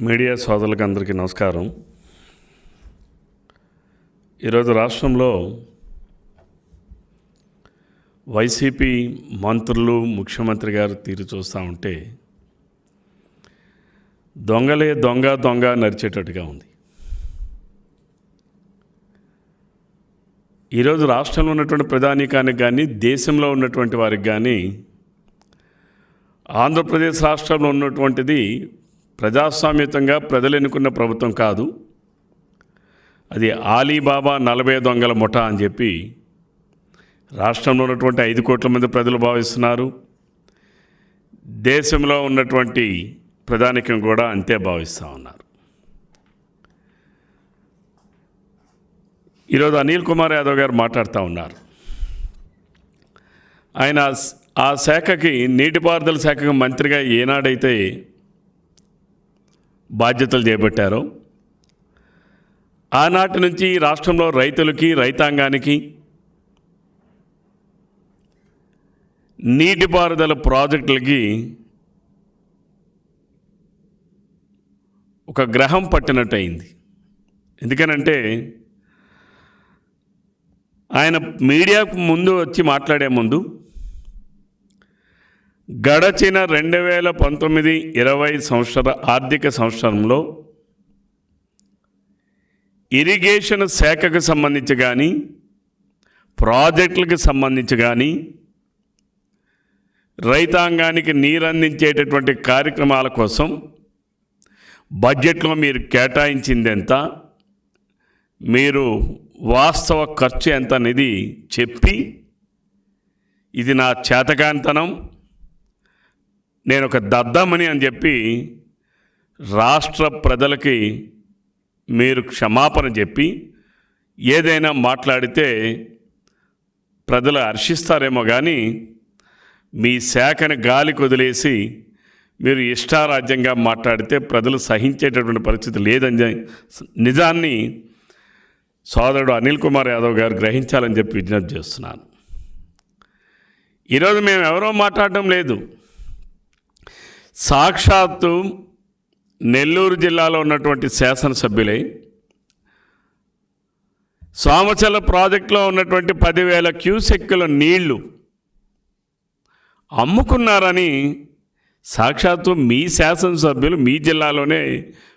Media సోదరులకు అందరికీ నమస్కారం. ఈరోజు రాష్ట్రంలో వైసీపీ మంత్రులు ముఖ్యమంత్రి గారు తీరు చూస్తూ ఉంటే దొంగలే దొంగ దొంగ నరిచేటట్టుగా ఉంది. ఈరోజు రాష్ట్రంలో ఉన్నటువంటి ప్రధానికానికి కానీ దేశంలో ఉన్నటువంటి వారికి కానీ ఆంధ్రప్రదేశ్ రాష్ట్రంలో ఉన్నటువంటిది ప్రజాస్వామ్యతంగా ప్రజలు ఎన్నుకున్న ప్రభుత్వం కాదు. అది ఆలీబాబా నలభై దొంగల ముఠా అని చెప్పి రాష్ట్రంలో ఉన్నటువంటి ఐదు కోట్ల మంది ప్రజలు భావిస్తున్నారు. దేశంలో ఉన్నటువంటి ప్రధానికం కూడా అంతే భావిస్తూ ఉన్నారు. ఈరోజు అనిల్ కుమార్ యాదవ్ గారు మాట్లాడుతూ ఉన్నారు. ఆయన ఆ శాఖకి నీటిపారుదల శాఖకు మంత్రిగా ఏనాడైతే బాధ్యతలు చేపట్టారో ఆనాటి నుంచి రాష్ట్రంలో రైతులకి రైతాంగానికి నీటిపారుదల ప్రాజెక్టులకి ఒక గ్రహం పట్టినట్టు అయింది ఎందుకనంటే ఆయన మీడియాకు ముందు వచ్చి మాట్లాడే ముందు గడచిన రెండు వేల పంతొమ్మిది ఇరవై సంవత్సర ఆర్థిక సంవత్సరంలో ఇరిగేషన్ శాఖకు సంబంధించి కానీ ప్రాజెక్టులకు సంబంధించి కానీ రైతాంగానికి నీరు అందించేటటువంటి కార్యక్రమాల కోసం బడ్జెట్లో మీరు కేటాయించింది ఎంత మీరు వాస్తవ ఖర్చు ఎంత అనేది చెప్పి ఇది నా చేతకాంతనం నేను ఒక దద్దమని అని చెప్పి రాష్ట్ర ప్రజలకి మీరు క్షమాపణ చెప్పి ఏదైనా మాట్లాడితే ప్రజలు హర్షిస్తారేమో కానీ మీ శాఖని గాలి వదిలేసి మీరు ఇష్టారాజ్యంగా మాట్లాడితే ప్రజలు సహించేటటువంటి పరిస్థితి లేదని నిజాన్ని సోదరుడు అనిల్ కుమార్ యాదవ్ గారు గ్రహించాలని చెప్పి విజ్ఞప్తి చేస్తున్నాను. ఈరోజు మేము ఎవరో మాట్లాడడం లేదు. సాక్షాత్తు నెల్లూరు జిల్లాలో ఉన్నటువంటి శాసనసభ్యులై సోమచల ప్రాజెక్టులో ఉన్నటువంటి పదివేల క్యూసెక్కుల నీళ్ళు అమ్ముకున్నారని సాక్షాత్తు మీ శాసనసభ్యులు మీ జిల్లాలోనే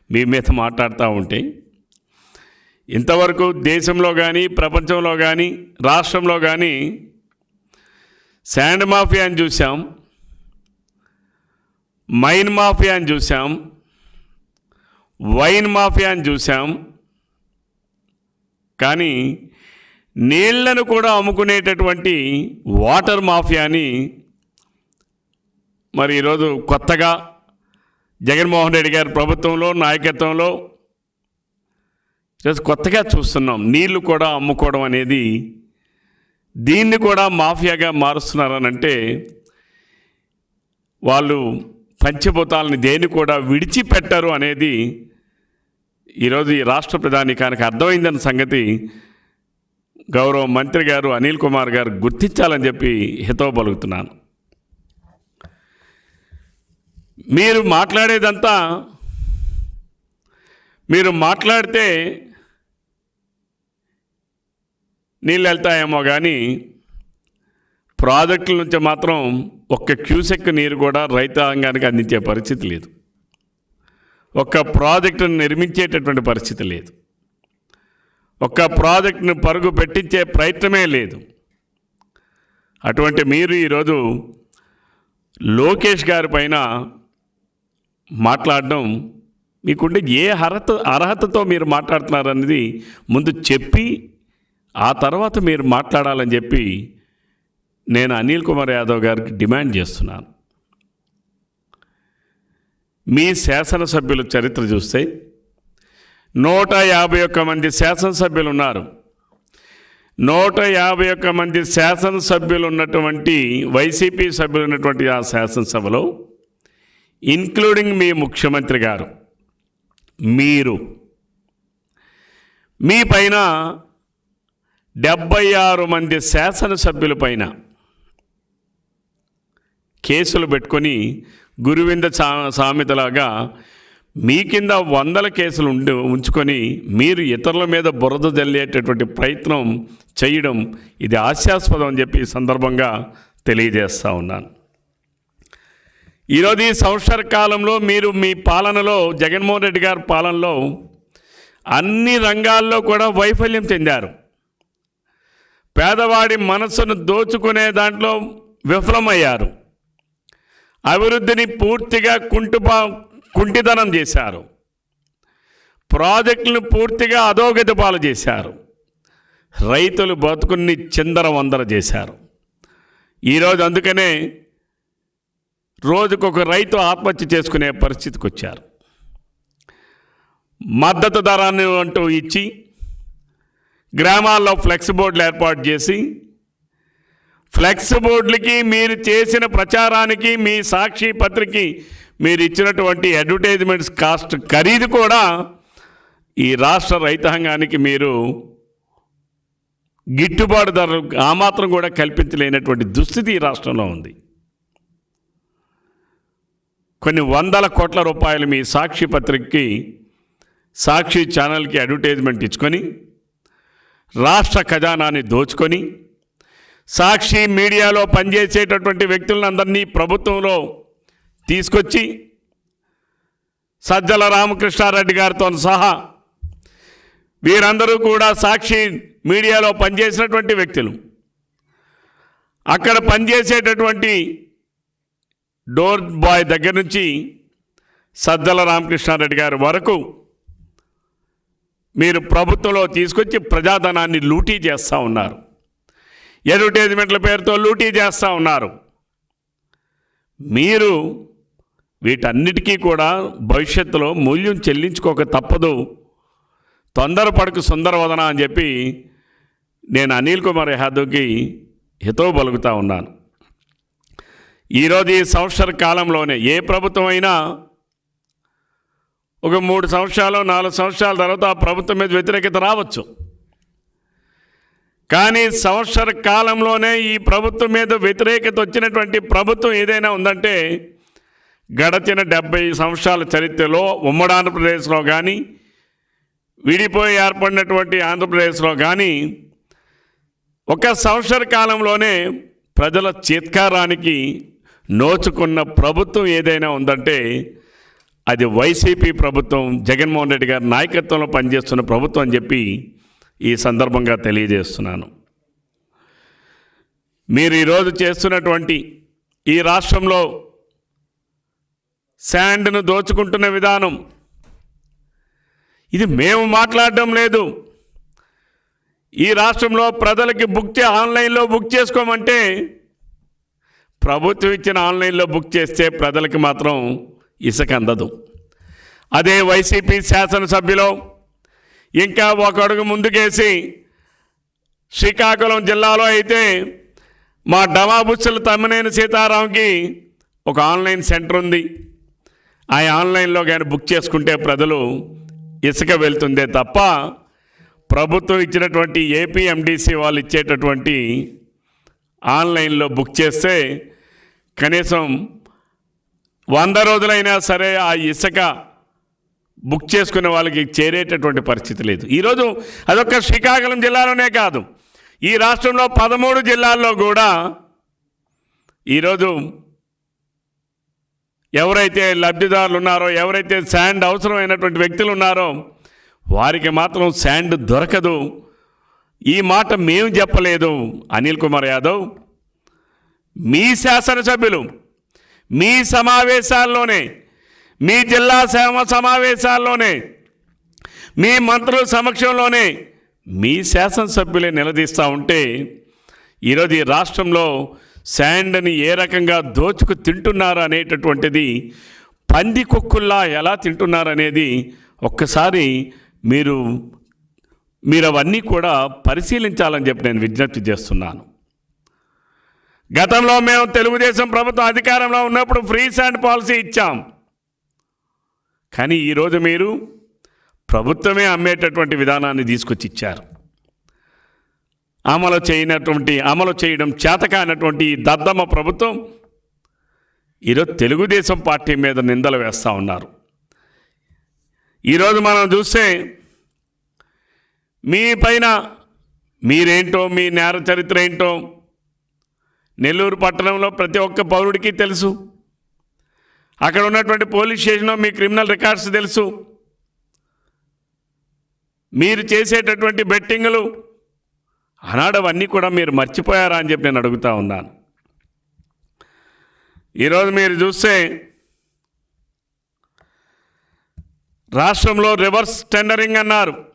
మీ మీద మాట్లాడుతూ ఉంటే ఇంతవరకు దేశంలో కానీ ప్రపంచంలో కానీ రాష్ట్రంలో కానీ శాండ్ మాఫియాని చూసాం మైన్ మాఫియాని చూసాం వైన్ మాఫియాని చూసాం కానీ నీళ్ళను కూడా అమ్ముకునేటటువంటి వాటర్ మాఫియాని మరి ఈరోజు కొత్తగా జగన్మోహన్ రెడ్డి గారి ప్రభుత్వంలో నాయకత్వంలో ఈరోజు కొత్తగా చూస్తున్నాం. నీళ్ళు కూడా అమ్ముకోవడం అనేది దీన్ని కూడా మాఫియాగా మారుస్తున్నారనంటే వాళ్ళు పంచభూతాలని దేన్ని కూడా విడిచిపెట్టరు అనేది ఈరోజు ఈ రాష్ట్ర ప్రధానికానికి అర్థమైందన్న సంగతి గౌరవ మంత్రి గారు అనిల్ కుమార్ గారు గుర్తించాలని చెప్పి హితవ పలుకుతున్నాను. మీరు మాట్లాడేదంతా మీరు మాట్లాడితే నీళ్ళు వెళ్తాయేమో కానీ ప్రాజెక్టుల నుంచి మాత్రం ఒక్క క్యూసెక్ నీరు కూడా రైతాంగానికి అందించే పరిస్థితి లేదు. ఒక్క ప్రాజెక్టును నిర్మించేటటువంటి పరిస్థితి లేదు. ఒక్క ప్రాజెక్టును పరుగు పెట్టించే ప్రయత్నమే లేదు. అటువంటి మీరు ఈరోజు లోకేష్ గారి పైన మాట్లాడడం మీకుండే ఏ అర్హత అర్హతతో మీరు మాట్లాడుతున్నారనేది ముందు చెప్పి ఆ తర్వాత మీరు మాట్లాడాలని చెప్పి నేను అనిల్ కుమార్ యాదవ్ గారికి డిమాండ్ చేస్తున్నాను. మీ శాసనసభ్యుల చరిత్ర చూస్తే నూట యాభై ఒక్క మంది శాసనసభ్యులు ఉన్నారు. నూట యాభై ఒక్క మంది శాసనసభ్యులు ఉన్నటువంటి వైసీపీ సభ్యులు ఉన్నటువంటి ఆ శాసనసభలో ఇన్క్లూడింగ్ మీ ముఖ్యమంత్రి గారు మీరు. మీ పైన డెబ్బై ఆరు మంది శాసనసభ్యుల పైన కేసులు పెట్టుకొని గురువింద సా సామెతలాగా మీ కింద వందల కేసులు ఉండి ఉంచుకొని మీరు ఇతరుల మీద బురద జల్లేటటువంటి ప్రయత్నం చేయడం ఇది హాస్యాస్పదం అని చెప్పి ఈ సందర్భంగా తెలియజేస్తూ ఉన్నాను. ఈరోజు ఈ సంవత్సర కాలంలో మీరు మీ పాలనలో జగన్మోహన్ రెడ్డి గారి పాలనలో అన్ని రంగాల్లో కూడా వైఫల్యం చెందారు. పేదవాడి మనస్సును దోచుకునే దాంట్లో విఫలమయ్యారు. అభివృద్ధిని పూర్తిగా కుంటుపా కుంటితనం చేశారు. ప్రాజెక్టులను పూర్తిగా అధోగతి పాలు చేశారు. రైతులు బతుకుని చిందర వందర చేశారు. ఈరోజు అందుకనే రోజుకొక రైతు ఆత్మహత్య చేసుకునే పరిస్థితికి వచ్చారు. మద్దతు ధరాన్ని అంటూ ఇచ్చి గ్రామాల్లో ఫ్లెక్స్ బోర్డులు ఏర్పాటు చేసి ఫ్లెక్స్ బోర్డులకి మీరు చేసిన ప్రచారానికి మీ సాక్షి పత్రికకి మీరు ఇచ్చినటువంటి అడ్వర్టైజ్మెంట్స్ కాస్ట్ ఖరీదు కూడా ఈ రాష్ట్ర రైతాంగానికి మీరు గిట్టుబాటు ధరలు ఆ మాత్రం కూడా కల్పించలేనటువంటి దుస్థితి ఈ రాష్ట్రంలో ఉంది. కొన్ని వందల కోట్ల రూపాయలు మీ సాక్షి పత్రికకి సాక్షి ఛానల్కి అడ్వర్టైజ్మెంట్ ఇచ్చుకొని రాష్ట్ర ఖజానాన్ని దోచుకొని సాక్షి మీడియాలో పనిచేసేటటువంటి వ్యక్తులందరినీ ప్రభుత్వంలో తీసుకొచ్చి సజ్జల రామకృష్ణారెడ్డి గారితో సహా వీరందరూ కూడా సాక్షి మీడియాలో పనిచేసినటువంటి వ్యక్తులు. అక్కడ పనిచేసేటటువంటి డోర్ బాయ్ దగ్గర నుంచి సజ్జల రామకృష్ణారెడ్డి గారి వరకు మీరు ప్రభుత్వంలో తీసుకొచ్చి ప్రజాధనాన్ని లూటీ చేస్తూ ఉన్నారు. అడ్వర్టైజ్మెంట్ల పేరుతో లూటీ చేస్తూ ఉన్నారు. మీరు వీటన్నిటికీ కూడా భవిష్యత్తులో మూల్యం చెల్లించుకోక తప్పదు. తొందరపడకు సుందరవదన అని చెప్పి నేను అనిల్ కుమార్ యాదవ్కి హితవు పలుకుతా ఉన్నాను. ఈరోజు ఈ సంవత్సర కాలంలోనే ఏ ప్రభుత్వం అయినా ఒక మూడు సంవత్సరాలు నాలుగు సంవత్సరాల తర్వాత ఆ ప్రభుత్వం మీద వ్యతిరేకత రావచ్చు. కానీ సంవత్సర కాలంలోనే ఈ ప్రభుత్వం మీద వ్యతిరేకత వచ్చినటువంటి ప్రభుత్వం ఏదైనా ఉందంటే గడచిన డెబ్బై సంవత్సరాల చరిత్రలో ఉమ్మడి ఆంధ్రప్రదేశ్లో కానీ విడిపోయి ఏర్పడినటువంటి ఆంధ్రప్రదేశ్లో కానీ ఒక సంవత్సర కాలంలోనే ప్రజల చిత్కారానికి నోచుకున్న ప్రభుత్వం ఏదైనా ఉందంటే అది వైసీపీ ప్రభుత్వం జగన్మోహన్ రెడ్డి గారి నాయకత్వంలో పనిచేస్తున్న ప్రభుత్వం అని చెప్పి ఈ సందర్భంగా తెలియజేస్తున్నాను. మీరు ఈరోజు చేస్తున్నటువంటి ఈ రాష్ట్రంలో శాండ్ను దోచుకుంటున్న విధానం ఇది మేము మాట్లాడడం లేదు. ఈ రాష్ట్రంలో ప్రజలకి బుక్ చే ఆన్లైన్లో బుక్ చేసుకోమంటే ప్రభుత్వం ఇచ్చిన ఆన్లైన్లో బుక్ చేస్తే ప్రజలకి మాత్రం ఇసుక అందదు. అదే వైసీపీ శాసనసభ్యులు ఇంకా ఒక అడుగు ముందుకేసి శ్రీకాకుళం జిల్లాలో అయితే మా డమాబుచ్చుల తమ్మినేని సీతారాంకి ఒక ఆన్లైన్ సెంటర్ ఉంది. ఆ ఆన్లైన్లో కానీ బుక్ చేసుకుంటే ప్రజలు ఇసుక వెళ్తుందే తప్ప ప్రభుత్వం ఇచ్చినటువంటి ఏపీఎండిసి వాళ్ళు ఇచ్చేటటువంటి ఆన్లైన్లో బుక్ చేస్తే కనీసం వంద రోజులైనా సరే ఆ ఇసుక బుక్ చేసుకునే వాళ్ళకి చేరేటటువంటి పరిస్థితి లేదు. ఈరోజు అదొక శ్రీకాకుళం జిల్లాలోనే కాదు. ఈ రాష్ట్రంలో పదమూడు జిల్లాల్లో కూడా ఈరోజు ఎవరైతే లబ్ధిదారులు ఉన్నారో ఎవరైతే శాండ్ అవసరమైనటువంటి వ్యక్తులు ఉన్నారో వారికి మాత్రం శాండ్ దొరకదు. ఈ మాట మేము చెప్పలేదు. అనిల్ కుమార్ యాదవ్ మీ శాసనసభ్యులు మీ సమావేశాల్లోనే మీ జిల్లా సేవ సమావేశాల్లోనే మీ మంత్రుల సమక్షంలోనే మీ శాసనసభ్యులే నిలదీస్తూ ఉంటే ఈరోజు ఈ రాష్ట్రంలో శాండ్ని ఏ రకంగా దోచుకు తింటున్నారు అనేటటువంటిది పంది కుక్కుల్లా ఎలా తింటున్నారు అనేది ఒక్కసారి మీరు మీరు అవన్నీ కూడా పరిశీలించాలని చెప్పి నేను విజ్ఞప్తి చేస్తున్నాను. గతంలో మేము తెలుగుదేశం ప్రభుత్వం అధికారంలో ఉన్నప్పుడు ఫ్రీ శాండ్ పాలసీ ఇచ్చాం. కానీ ఈరోజు మీరు ప్రభుత్వమే అమ్మేటటువంటి విధానాన్ని తీసుకొచ్చి ఇచ్చారు. అమలు చేయనటువంటి అమలు చేయడం చేతకానటువంటి ఈ దద్దమ్మ ప్రభుత్వం ఈరోజు తెలుగుదేశం పార్టీ మీద నిందలు వేస్తూ ఉన్నారు. ఈరోజు మనం చూస్తే మీ పైన మీరేంటో మీ నేర చరిత్ర ఏంటో నెల్లూరు పట్టణంలో ప్రతి ఒక్క పౌరుడికి తెలుసు. అక్కడ ఉన్నటువంటి పోలీస్ స్టేషన్లో మీ క్రిమినల్ రికార్డ్స్ తెలుసు. మీరు చేసేటటువంటి బెట్టింగులు అనాడవన్నీ కూడా మీరు మర్చిపోయారా అని చెప్పి నేను అడుగుతా ఉన్నాను. ఈరోజు మీరు చూస్తే రాష్ట్రంలో రివర్స్ టెండరింగ్ అన్నారు.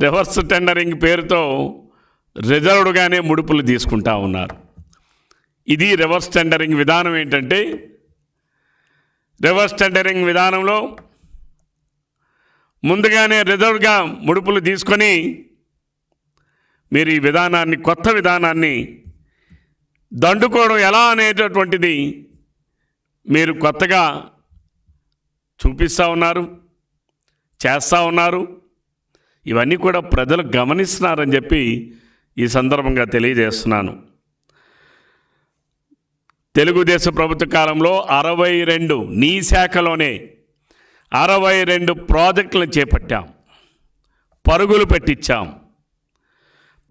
రివర్స్ టెండరింగ్ పేరుతో రిజర్వ్డ్గానే ముడుపులు తీసుకుంటా ఉన్నారు. ఇది రివర్స్ టెండరింగ్ విధానం ఏంటంటే రివర్స్ టెండరింగ్ విధానంలో ముందుగానే రిజర్వ్గా ముడుపులు తీసుకొని మీరు ఈ విధానాన్ని కొత్త విధానాన్ని దండుకోవడం ఎలా అనేటటువంటిది మీరు కొత్తగా చూపిస్తూ ఉన్నారు చేస్తూ ఉన్నారు. ఇవన్నీ కూడా ప్రజలు గమనిస్తున్నారని చెప్పి ఈ సందర్భంగా తెలియజేస్తున్నాను. తెలుగుదేశం ప్రభుత్వ కాలంలో అరవై రెండు నీ శాఖలోనే అరవై రెండు ప్రాజెక్టులను చేపట్టాం. పరుగులు పెట్టించాం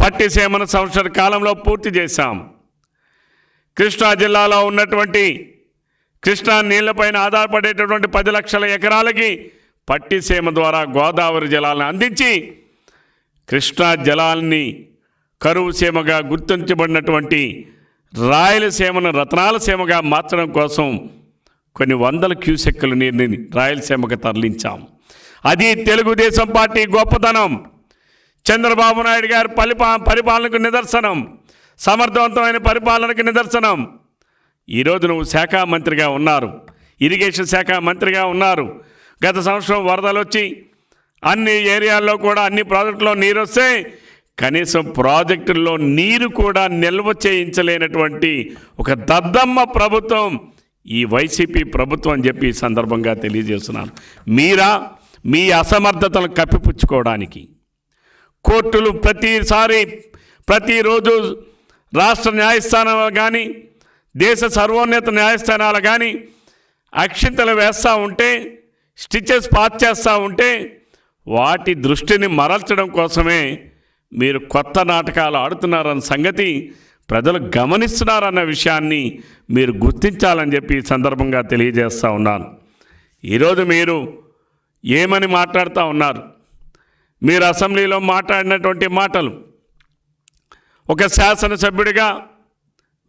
పట్టిసీమను సంవత్సర కాలంలో పూర్తి చేశాం. కృష్ణా జిల్లాలో ఉన్నటువంటి కృష్ణా నీళ్ళపైన ఆధారపడేటటువంటి పది లక్షల ఎకరాలకి పట్టిసీమ ద్వారా గోదావరి జలాలను అందించి కృష్ణా జలాల్ని కరువు సీమగా గుర్తించబడినటువంటి రాయలసీమను రత్నాల సీమగా మార్చడం కోసం కొన్ని వందల క్యూసెక్కులు నీరుని రాయలసీమకు తరలించాం. అది తెలుగుదేశం పార్టీ గొప్పతనం. చంద్రబాబు నాయుడు గారి పరిపా పరిపాలనకు నిదర్శనం. సమర్థవంతమైన పరిపాలనకు నిదర్శనం. ఈరోజు నువ్వు శాఖ మంత్రిగా ఉన్నారు. ఇరిగేషన్ శాఖ మంత్రిగా ఉన్నారు. గత సంవత్సరం వరదలు వచ్చి అన్ని ఏరియాల్లో కూడా అన్ని ప్రాజెక్టులో నీరు వస్తే కనీసం ప్రాజెక్టుల్లో నీరు కూడా నిల్వ చేయించలేనటువంటి ఒక దద్దమ్మ ప్రభుత్వం ఈ వైసీపీ ప్రభుత్వం అని చెప్పి ఈ సందర్భంగా తెలియజేస్తున్నాను. మీరా మీ అసమర్థతను కప్పిపుచ్చుకోవడానికి కోర్టులు ప్రతిసారి ప్రతిరోజు రాష్ట్ర న్యాయస్థానాలు కానీ దేశ సర్వోన్నత న్యాయస్థానాలు కానీ అక్షింతలు వేస్తూ ఉంటే స్టిచెస్ పాస్ చేస్తూ ఉంటే వాటి దృష్టిని మరల్చడం కోసమే మీరు కొత్త నాటకాలు ఆడుతున్నారన్న సంగతి ప్రజలు గమనిస్తున్నారన్న విషయాన్ని మీరు గుర్తించాలని చెప్పి ఈ సందర్భంగా తెలియజేస్తూ ఉన్నాను. ఈరోజు మీరు ఏమని మాట్లాడుతూ ఉన్నారు? మీరు అసెంబ్లీలో మాట్లాడినటువంటి మాటలు ఒక శాసనసభ్యుడిగా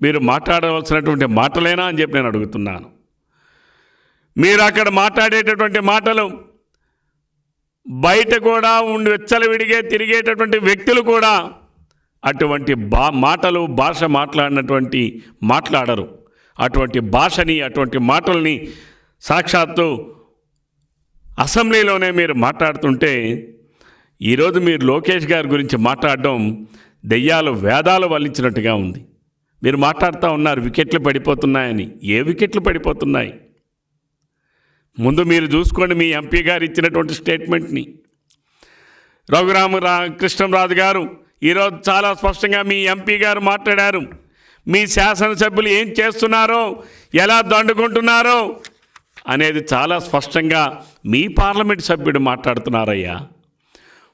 మీరు మాట్లాడవలసినటువంటి మాటలేనా అని చెప్పి నేను అడుగుతున్నాను. మీరు అక్కడ మాట్లాడేటటువంటి మాటలు బయట కూడా ఉండి వెచ్చలవిడిగే తిరిగేటటువంటి వ్యక్తులు కూడా అటువంటి బా మాటలు భాష మాట్లాడినటువంటి మాట్లాడరు. అటువంటి భాషని అటువంటి మాటల్ని సాక్షాత్తు అసెంబ్లీలోనే మీరు మాట్లాడుతుంటే ఈరోజు మీరు లోకేష్ గారి గురించి మాట్లాడడం దెయ్యాలు వేదాలు వల్లించినట్టుగా ఉంది. మీరు మాట్లాడుతూ ఉన్నారు వికెట్లు పడిపోతున్నాయని. ఏ వికెట్లు పడిపోతున్నాయి? ముందు మీరు చూసుకోండి మీ ఎంపీ గారు ఇచ్చినటువంటి స్టేట్మెంట్ని. రఘురామ రా కృష్ణరాజు గారు ఈరోజు చాలా స్పష్టంగా మీ ఎంపీ గారు మాట్లాడారు. మీ శాసనసభ్యులు ఏం చేస్తున్నారో ఎలా దండుకుంటున్నారో అనేది చాలా స్పష్టంగా మీ పార్లమెంట్ సభ్యుడు మాట్లాడుతున్నారయ్యా.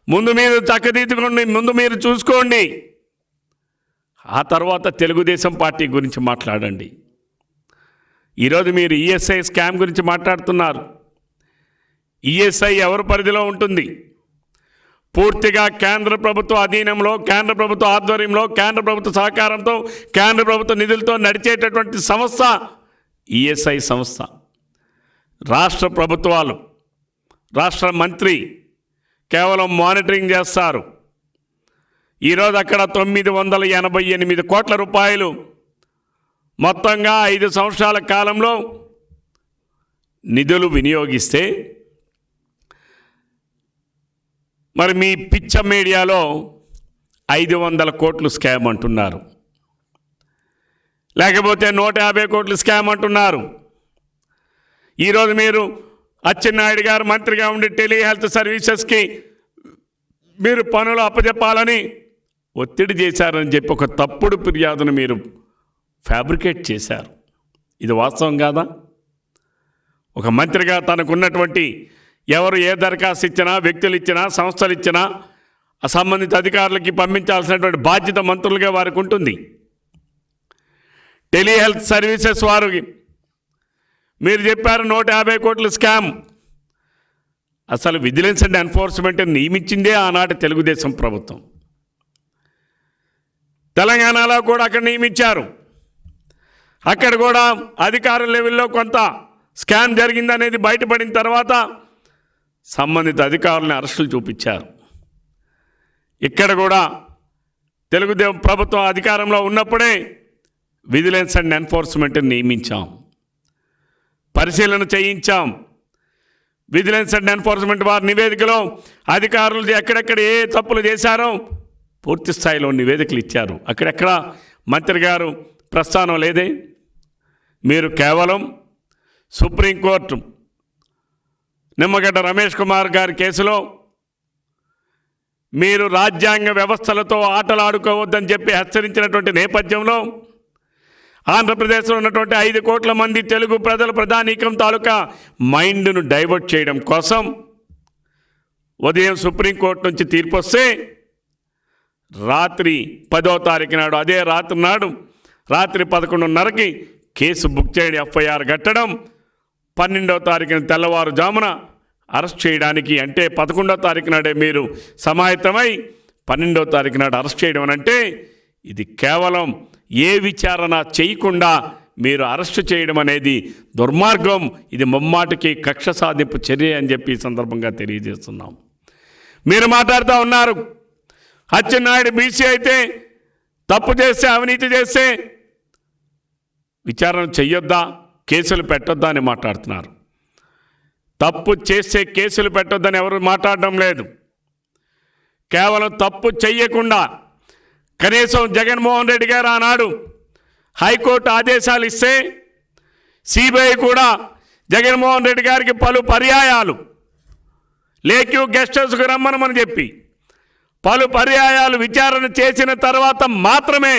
ముందు మీరు చక్కదిద్దుకోండి ముందు మీరు చూసుకోండి. ఆ తర్వాత తెలుగుదేశం పార్టీ గురించి మాట్లాడండి. ఈరోజు మీరు ఈఎస్ఐ స్కామ్ గురించి మాట్లాడుతున్నారు. ఈఎస్ఐ ఎవరి పరిధిలో ఉంటుంది? పూర్తిగా కేంద్ర ప్రభుత్వ అధీనంలో కేంద్ర ప్రభుత్వ ఆధ్వర్యంలో కేంద్ర ప్రభుత్వ సహకారంతో కేంద్ర ప్రభుత్వ నిధులతో నడిచేటటువంటి సంస్థ ఈఎస్ఐ సంస్థ. రాష్ట్ర ప్రభుత్వాలు రాష్ట్ర మంత్రి కేవలం మానిటరింగ్ చేస్తారు. ఈరోజు అక్కడ తొమ్మిది వందల ఎనభై ఎనిమిది కోట్ల రూపాయలు మొత్తంగా ఐదు సంవత్సరాల కాలంలో నిధులు వినియోగిస్తే మరి మీ పిచ్చ మీడియాలో ఐదు వందల కోట్లు స్కామ్ అంటున్నారు. లేకపోతే నూట యాభై కోట్లు స్కామ్ అంటున్నారు. ఈరోజు మీరు అచ్చెన్నాయుడు గారు మంత్రిగా ఉండి టెలిహెల్త్ సర్వీసెస్కి మీరు పనులు అప్పచెప్పాలని ఒత్తిడి చేశారని చెప్పి ఒక తప్పుడు ఫిర్యాదును మీరు ఫ్యాబ్రికేట్ చేశారు. ఇది వాస్తవం కాదా? ఒక మంత్రిగా తనకున్నటువంటి ఎవరు ఏ దరఖాస్తు ఇచ్చినా వ్యక్తులు ఇచ్చినా సంస్థలు ఇచ్చినా సంబంధిత అధికారులకి పంపించాల్సినటువంటి బాధ్యత మంత్రులుగా వారికి ఉంటుంది. టెలిహెల్త్ సర్వీసెస్ వారికి మీరు చెప్పారు నూట యాభై కోట్ల స్కామ్. అసలు విజిలెన్స్ అండ్ ఎన్ఫోర్స్మెంట్ నియమించిందే ఆనాటి తెలుగుదేశం ప్రభుత్వం. తెలంగాణలో కూడా అక్కడ నియమించారు. అక్కడ కూడా అధికారుల లెవెల్లో కొంత స్కామ్ జరిగిందనేది బయటపడిన తర్వాత సంబంధిత అధికారులను అరెస్టులు చూపించారు. ఇక్కడ కూడా తెలుగుదేశం ప్రభుత్వం అధికారంలో ఉన్నప్పుడే విజిలెన్స్ అండ్ ఎన్ఫోర్స్మెంట్ని నియమించాం. పరిశీలన చేయించాం. విజిలెన్స్ అండ్ ఎన్ఫోర్స్మెంట్ వారి నివేదికలో అధికారులు ఎక్కడెక్కడ ఏ తప్పులు చేశారో పూర్తి స్థాయిలో నివేదికలు ఇచ్చారు. అక్కడెక్కడ మంత్రి గారు ప్రస్థానం లేదే. మీరు కేవలం సుప్రీంకోర్టు నిమ్మగడ్డ రమేష్ కుమార్ గారి కేసులో మీరు రాజ్యాంగ వ్యవస్థలతో ఆటలాడుకోవద్దని చెప్పి హెచ్చరించినటువంటి నేపథ్యంలో ఆంధ్రప్రదేశ్లో ఉన్నటువంటి ఐదు కోట్ల మంది తెలుగు ప్రజల ప్రధానికం తాలూకా మైండ్ను డైవర్ట్ చేయడం కోసం ఉదయం సుప్రీంకోర్టు నుంచి తీర్పు వస్తే రాత్రి పదో తారీఖు నాడు అదే రాత్రి నాడు రాత్రి పదకొండున్నరకి కేసు బుక్ చేయడం ఎఫ్ఐఆర్ కట్టడం. పన్నెండవ తారీఖున తెల్లవారుజామున అరెస్ట్ చేయడానికి అంటే పదకొండవ తారీఖు నాడే మీరు సమాహితమై పన్నెండవ తారీఖు నాడు అరెస్ట్ చేయడం అని అంటే ఇది కేవలం ఏ విచారణ చేయకుండా మీరు అరెస్టు చేయడం అనేది దుర్మార్గం. ఇది ముమ్మాటికి కక్ష సాధింపు చర్య అని చెప్పి సందర్భంగా తెలియజేస్తున్నాం. మీరు మాట్లాడుతూ ఉన్నారు. అచ్చెన్నాయుడు బీసీ అయితే తప్పు చేస్తే అవినీతి చేస్తే విచారణ చెయ్యొద్దా? కేసులు పెట్టొద్దా అని మాట్లాడుతున్నారు. తప్పు చేస్తే కేసులు పెట్టొద్దని ఎవరు మాట్లాడడం లేదు. కేవలం తప్పు చెయ్యకుండా కనీసం జగన్మోహన్ రెడ్డి గారు ఆనాడు హైకోర్టు ఆదేశాలు ఇస్తే సిబిఐ కూడా జగన్మోహన్ రెడ్డి గారికి పలు పర్యాయాలు లేక్యూ గెస్ట్ హౌస్కు రమ్మనమని చెప్పి పలు పర్యాయాలు విచారణ చేసిన తర్వాత మాత్రమే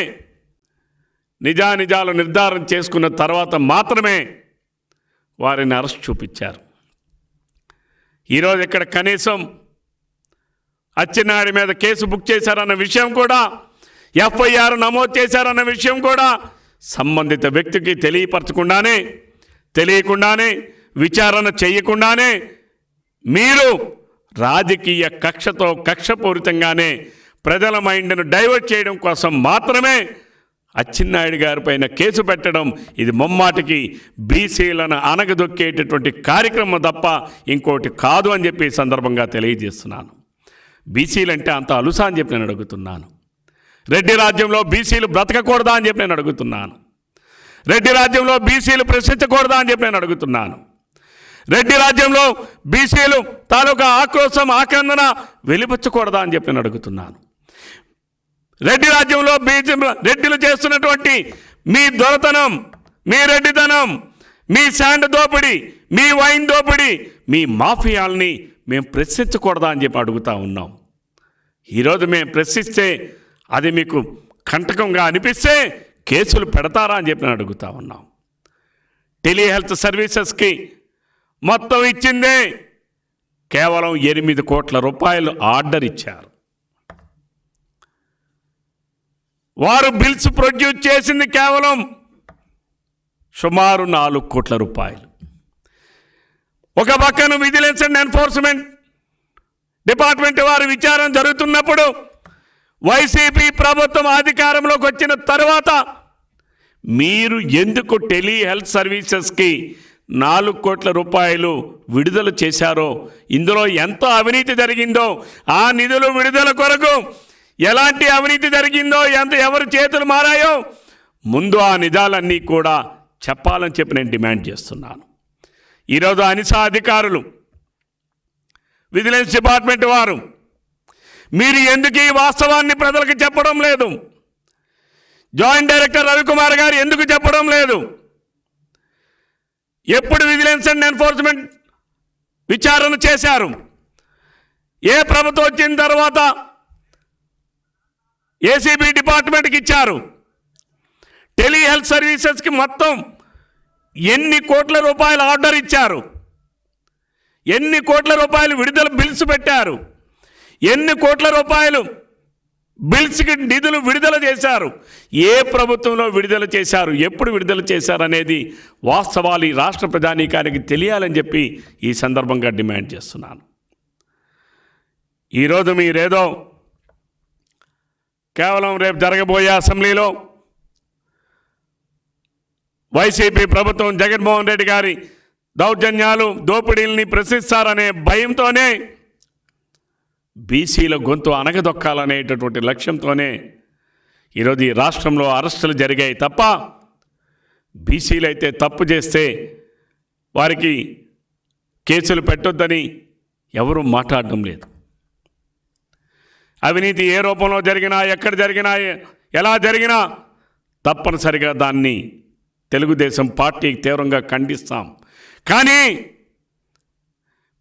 నిజానిజాలు నిర్ధారణ చేసుకున్న తర్వాత మాత్రమే వారిని అరెస్ట్ చూపించారు. ఈరోజు ఇక్కడ కనీసం అచ్చెన్నాయుడి మీద కేసు బుక్ చేశారన్న విషయం కూడా ఎఫ్ఐఆర్ నమోదు చేశారన్న విషయం కూడా సంబంధిత వ్యక్తికి తెలియపరచకుండానే తెలియకుండానే విచారణ చేయకుండానే మీరు రాజకీయ కక్షతో కక్షపూరితంగానే ప్రజల మైండ్ను డైవర్ట్ చేయడం కోసం మాత్రమే అచ్చెన్నాయుడు గారి పైన కేసు పెట్టడం ఇది ముమ్మాటికి బీసీలను అనగదొక్కేటటువంటి కార్యక్రమం తప్ప ఇంకోటి కాదు అని చెప్పి సందర్భంగా తెలియజేస్తున్నాను. బీసీలు అంటే అంత అలుసా అని చెప్పి నేను అడుగుతున్నాను. రెడ్డి రాజ్యంలో బీసీలు బ్రతకకూడదా అని చెప్పి నేను అడుగుతున్నాను. రెడ్డి రాజ్యంలో బీసీలు ప్రశ్నించకూడదా అని చెప్పి నేను అడుగుతున్నాను. రెడ్డి రాజ్యంలో బీసీలు తాలూకా ఆక్రోశం ఆక్రందన వెలిపచ్చకూడదా అని చెప్పి నేను అడుగుతున్నాను. రెడ్డి రాజ్యంలో బీజం రెడ్డిలు చేస్తున్నటువంటి మీ దొరతనం మీ రెడ్డితనం మీ శాండ్ దోపిడి మీ వైన్ దోపిడి మీ మాఫియాల్ని మేము ప్రశ్నించకూడదా అని చెప్పి అడుగుతా ఉన్నాం. ఈరోజు మేము ప్రశ్నిస్తే అది మీకు కంటకంగా అనిపిస్తే కేసులు పెడతారా అని చెప్పి అడుగుతా ఉన్నాం. టెలిహెల్త్ సర్వీసెస్కి మొత్తం ఇచ్చిందే కేవలం ఎనిమిది కోట్ల రూపాయలు ఆర్డర్ ఇచ్చారు. వారు బిల్స్ ప్రొడ్యూస్ చేసింది కేవలం సుమారు నాలుగు కోట్ల రూపాయలు. ఒక పక్కన విజిలెన్స్ అండ్ ఎన్ఫోర్స్మెంట్ డిపార్ట్మెంట్ వారి విచారణ జరుగుతున్నప్పుడు వైసీపీ ప్రభుత్వం అధికారంలోకి వచ్చిన తర్వాత మీరు ఎందుకు టెలి హెల్త్ సర్వీసెస్కి నాలుగు కోట్ల రూపాయలు విడుదల చేశారో ఇందులో ఎంత అవినీతి జరిగిందో ఆ నిధులు విడుదల కొరకు ఎలాంటి అవినీతి జరిగిందో ఎంత ఎవరి చేతులు మారాయో ముందు ఆ నిజాలన్నీ కూడా చెప్పాలని చెప్పి నేను డిమాండ్ చేస్తున్నాను. ఈరోజు అనిసా అధికారులు విజిలెన్స్ డిపార్ట్మెంట్ వారు మీరు ఎందుకు ఈ వాస్తవాన్ని ప్రజలకు చెప్పడం లేదు? జాయింట్ డైరెక్టర్ రవికుమార్ గారు ఎందుకు చెప్పడం లేదు? ఎప్పుడు విజిలెన్స్ అండ్ ఎన్ఫోర్స్మెంట్ విచారణ చేశారు? ఏ ప్రభుత్వం వచ్చిన తర్వాత ఏసీబీ డిపార్ట్మెంట్కి ఇచ్చారు. టెలిహెల్త్ సర్వీసెస్కి మొత్తం ఎన్ని కోట్ల రూపాయలు ఆర్డర్ ఇచ్చారు. ఎన్ని కోట్ల రూపాయలు విడుదల బిల్స్ పెట్టారు. ఎన్ని కోట్ల రూపాయలు బిల్స్కి నిధులు విడుదల చేశారు. ఏ ప్రభుత్వంలో విడుదల చేశారు ఎప్పుడు విడుదల చేశారు అనేది వాస్తవాలు ఈ రాష్ట్ర ప్రధానికానికి తెలియాలని చెప్పి ఈ సందర్భంగా డిమాండ్ చేస్తున్నాను. ఈరోజు మీరేదో కేవలం రేపు జరగబోయే అసెంబ్లీలో వైసీపీ ప్రభుత్వం జగన్మోహన్ రెడ్డి గారి దౌర్జన్యాలు దోపిడీల్ని ప్రశ్నిస్తారనే భయంతోనే బీసీల గొంతు అణగదొక్కాలనేటటువంటి లక్ష్యంతోనే ఈరోజు ఈ రాష్ట్రంలో అరెస్టులు జరిగాయి తప్ప బీసీలు అయితే తప్పు చేస్తే వారికి కేసులు పెట్టొద్దని ఎవరూ మాట్లాడడం లేదు. అవినీతి ఏ రూపంలో జరిగినా ఎక్కడ జరిగినా ఎలా జరిగినా తప్పనిసరిగా దాన్ని తెలుగుదేశం పార్టీ తీవ్రంగా ఖండిస్తాం. కానీ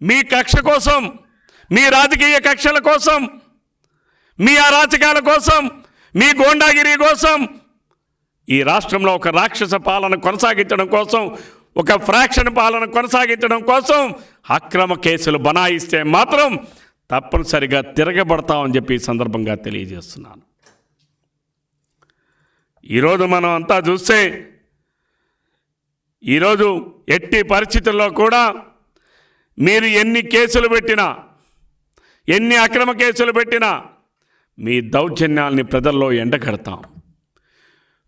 మీ కక్ష కోసం మీ రాజకీయ కక్షల కోసం మీ అరాచకాల కోసం మీ గోండాగిరి కోసం ఈ రాష్ట్రంలో ఒక రాక్షస పాలన కొనసాగించడం కోసం ఒక ఫ్రాక్షన్ పాలన కొనసాగించడం కోసం అక్రమ కేసులు బనాయిస్తే మాత్రం తప్పనిసరిగా తిరగబడతామని చెప్పి ఈ సందర్భంగా తెలియజేస్తున్నాను. ఈరోజు మనం అంతా చూస్తే ఈరోజు ఎట్టి పరిస్థితుల్లో కూడా మీరు ఎన్ని కేసులు పెట్టినా ఎన్ని అక్రమ కేసులు పెట్టినా మీ దౌర్జన్యాల్ని ప్రజల్లో ఎండగడతాం.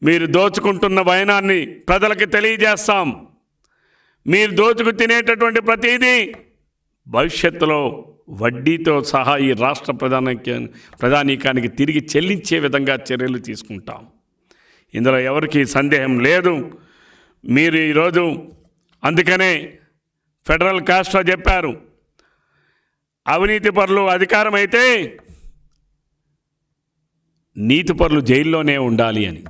మీరు దోచుకుంటున్న భయనాన్ని ప్రజలకు తెలియజేస్తాం. మీరు దోచుకు తినేటటువంటి ప్రతిదీ భవిష్యత్తులో వడ్డీతో సహా ఈ రాష్ట్ర ప్రధాన ప్రధానికానికి తిరిగి చెల్లించే విధంగా చర్యలు తీసుకుంటాం. ఇందులో ఎవరికి సందేహం లేదు. మీరు ఈరోజు అందుకనే ఫెడరల్ కాస్ట్రో చెప్పారు. అవినీతి పరులు అధికారం అయితే నీతి పరులు జైల్లోనే ఉండాలి అని.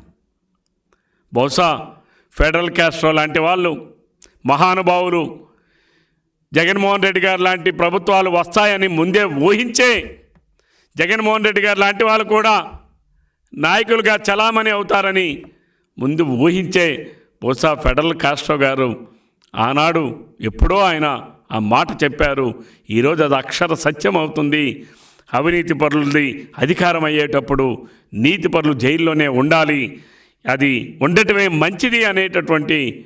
బహుశా ఫెడరల్ కాస్ట్రో లాంటి వాళ్ళు మహానుభావులు జగన్మోహన్ రెడ్డి గారు లాంటి ప్రభుత్వాలు వస్తాయని ముందే ఊహించే జగన్మోహన్ రెడ్డి గారు లాంటి వాళ్ళు కూడా నాయకులుగా చలామణి అవుతారని ముందు ఊహించే బహుశా ఫెడరల్ కాస్ట్రో గారు ఆనాడు ఎప్పుడో ఆయన ఆ మాట చెప్పారు. ఈరోజు అది అక్షర సత్యం అవుతుంది. అవినీతి పరులది అధికారం అయ్యేటప్పుడు నీతి పరులు జైల్లోనే ఉండాలి. అది ఉండటమే మంచిది అనేటటువంటి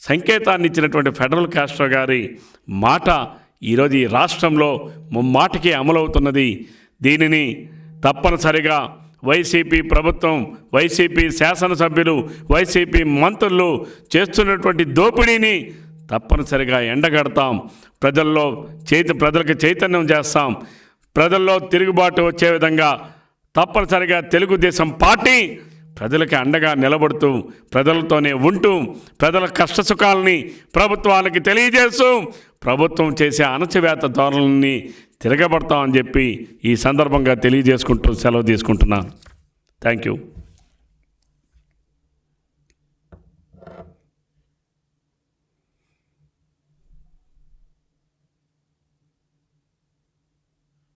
సంకేతాన్ని ఇచ్చినటువంటి ఫెడరల్ కాస్ట్రో గారి మాట ఈరోజు ఈ రాష్ట్రంలో ముమ్మాటికి అమలవుతున్నది. దీనిని తప్పనిసరిగా వైసీపీ ప్రభుత్వం వైసీపీ శాసనసభ్యులు వైసీపీ మంత్రులు చేస్తున్నటువంటి దోపిడీని తప్పనిసరిగా ఎండగడతాం. ప్రజల్లో చైత ప్రజలకు చైతన్యం చేస్తాం. ప్రజల్లో తిరుగుబాటు వచ్చే విధంగా తప్పనిసరిగా తెలుగుదేశం పార్టీ ప్రజలకి అండగా నిలబడుతూ ప్రజలతోనే ఉంటూ ప్రజల కష్టసుఖాలని ప్రభుత్వానికి తెలియజేస్తూ ప్రభుత్వం చేసే అణచివేత ధోరణుల్ని తిరగబడతామని చెప్పి ఈ సందర్భంగా తెలియజేసుకుంటూ సెలవు తీసుకుంటున్నాను. Thank you